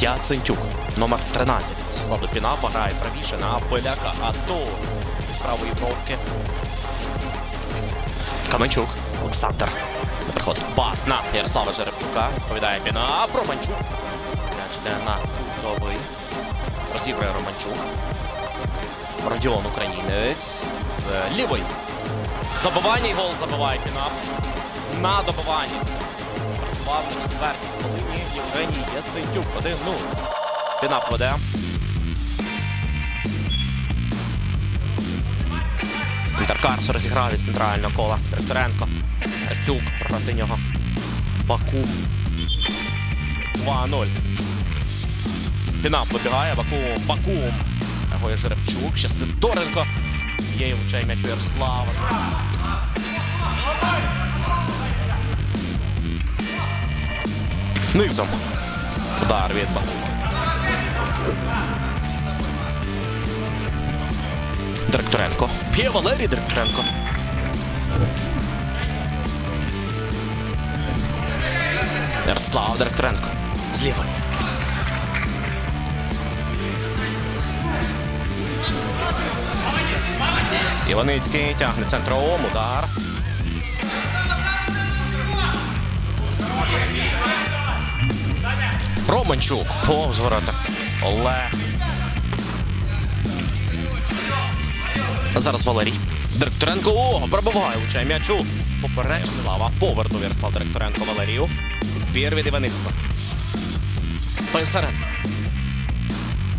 Яцентюк, номер 13. Складу Пінапа грає правіше на поляка. А то з правої бровки. Каменчук. Олександр. Не приходить пас на Ярослава Жеребчука. Відповідає Пінап. Романчук. М'яч на кутовий. Розігрує Романчук. Родіон Українець з лівої. Добивання і гол забиває Пінап. На добиванні. Спрацював на четвертій хвилині Євгеній Яцентюк. 1-0. Пінап веде. Інтеркарс розіграв від центрального кола. Директоренко. Грицюк проти нього. Бакум. 2-0. Пінап вибігає. Бакум. Бакум. Його Жеребчук. Ще Сидоренко. Є влучає м'яч у Ярослава. Низом. Удар від Директоренко. П'є Валерій Директоренко. Ярослав Директоренко. Зліва. Іваницький тягне центровом. Удар. Романчук. Повз ворота. Олег. Зараз Валерій. Директоренко. О, пробиває влучає м'ячу. Попереч слава. Повернув Ярослав Директоренко Валерію. Підбір від Іваницького. Писарен.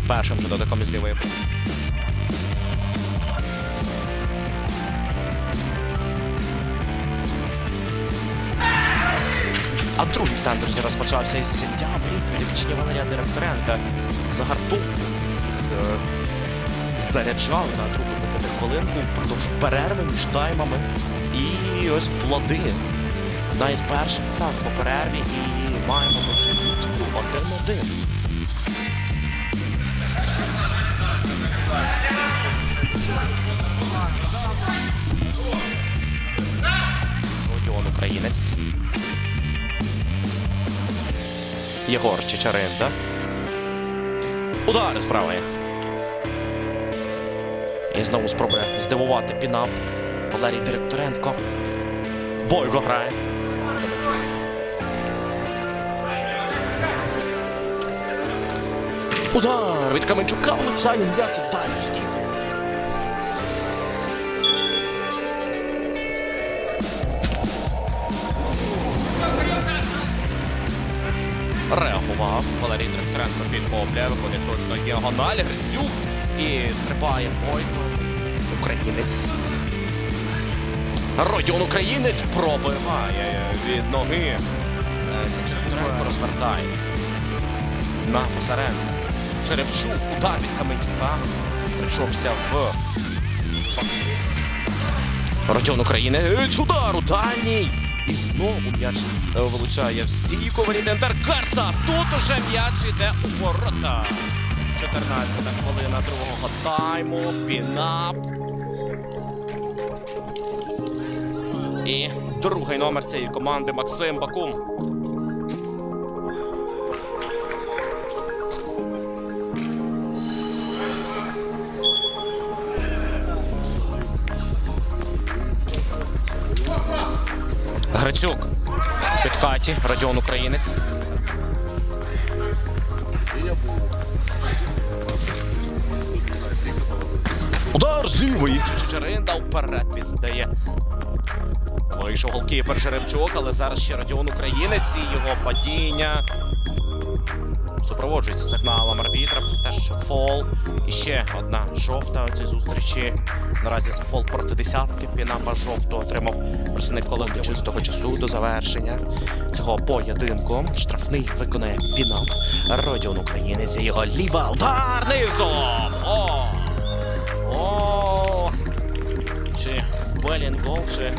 Першим же дотиком із лівої. А другий тайм, друзі, розпочався із сентябрі. Підвічні Валерія Директоренка загартовував їх. е, заряджали на другу 20 хвилинку впродовж перерви між таймами. І ось плоди. Одна із перших так по перерві і маємо можливість один-один. Родіон українець. Єгор Чечаринда. Удари з правої. І знову спробує здивувати пінап. Валерій Директоренко. Бойко грає. Удар від Каменчука влучає м'яч далі стіг. Валерій Директоренко підхоплює, виходить тут на діагональ. Грицюк і стрибає Бойко. Українець. Родіон Українець пробиває від ноги. Директоренко розвертає. На Писаренко. Черепчук. Удар від Каменчука. Прийшовся в Родіон Українець. Удар у дальній. І знову м'яч е, вилучає в стійку Валітентер Карса. Тут уже м'яч іде у ворота. 14 хвилина другого тайму. Пінап. І другий номер цієї команди Максим Бакум. Грицюк. Під Каті. Радіон Українець. Удар з лівої. Вперед віддає. Вийшов голкіпер Жеребчук, але зараз ще Радіон Українець і його падіння. Супроводжується сигналом арбітра. Те, що фол. І ще одна жовта у цій зустрічі. Наразі це фол проти десятки. Пінапа жовту отримав представник колективу чистого часу до завершення цього поєдинку. Штрафний виконає Пінап. Родіон Українець і його ліва удар низом. О! О! Чи Белін гол, чи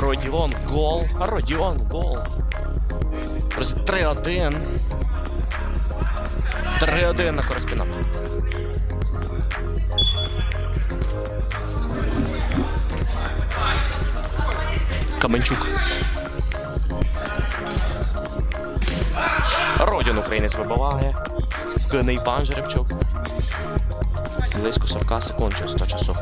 Родіон гол. Родіон гол. Друзі, 3-1. 3-1 на Короспіна. Каменчук. Родін українець вибиває. Невпинний пан Жеребчук. Близько 40 секунд чисто часу.